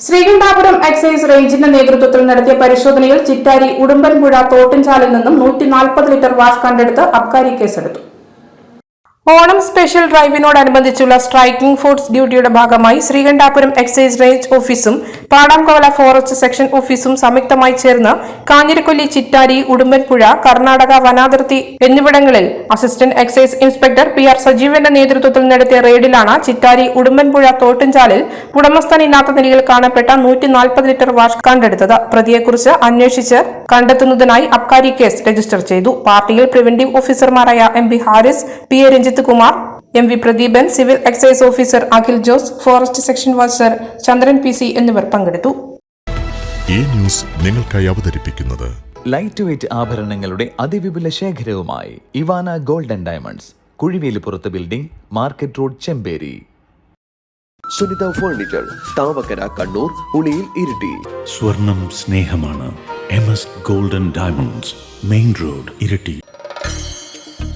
Sreekandapuram excise റേഞ്ചിന്റെ നേതൃത്വത്തിൽ നടത്തിയ പരിശോധനയിൽ ചിറ്റാരി ഉടുമ്പൻപുഴ തോട്ടിൻചാലിൽ നിന്നും നൂറ്റി നാൽപ്പത് ലിറ്റർ വാഷ് കണ്ടെടുത്ത് അബ്കാരി കേസെടുത്തു. ഓണം സ്പെഷ്യൽ ഡ്രൈവിനോടനുബന്ധിച്ചുള്ള സ്ട്രൈക്കിംഗ് ഫോഴ്സ് ഡ്യൂട്ടിയുടെ ഭാഗമായി ശ്രീകണ്ഠാപുരം എക്സൈസ് റേഞ്ച് ഓഫീസും പാടാംകോല ഫോറസ്റ്റ് സെക്ഷൻ ഓഫീസും സംയുക്തമായി ചേർന്ന് കാഞ്ഞിരക്കൊല്ലി ചിറ്റാരി ഉടുമ്പൻപുഴ കർണാടക വനാതിർത്തി എന്നിവിടങ്ങളിൽ assistant excise inspector P R സജീവന്റെ നേതൃത്വത്തിൽ നടത്തിയ റെയ്ഡിലാണ് ചിറ്റാരി ഉടുമ്പൻപുഴ തോട്ടിൻചാലിൽ ഉടമസ്ഥനില്ലാത്ത നിലയിൽ കാണപ്പെട്ട നൂറ്റി നാൽപ്പത് ലിറ്റർ വാഷ് കണ്ടെടുത്തത്. പ്രതിയെക്കുറിച്ച് അന്വേഷിച്ച് കണ്ടെത്തുന്നതിനായി അബ്കാരി കേസ് രജിസ്റ്റർ ചെയ്തു. പാർട്ടിയിൽ പ്രിവന്റീവ് ഓഫീസർമാരായ M B Haris P A Ranjith Kumar M V Pradeepan civil excise officer Akhil Jose forest section watcher Chandran P C എന്നിവർ പങ്കെടുത്തു. ഈ ന്യൂസ് നിങ്ങൾക്കായി അവതരിപ്പിക്കുന്നത് ലൈറ്റ് വെയിറ്റ് ആഭരണങ്ങളുടെ അതിവിപുല ശേഖരവുമായി Ivana golden diamonds കുഴിവേലിപ്പുറത്ത് building market road Chemperi. Sunitha furniture Thavakkara Kannur Uliyil Iritty. സ്വർണം സ്നേഹമാണ് M S golden diamonds main road Iritty.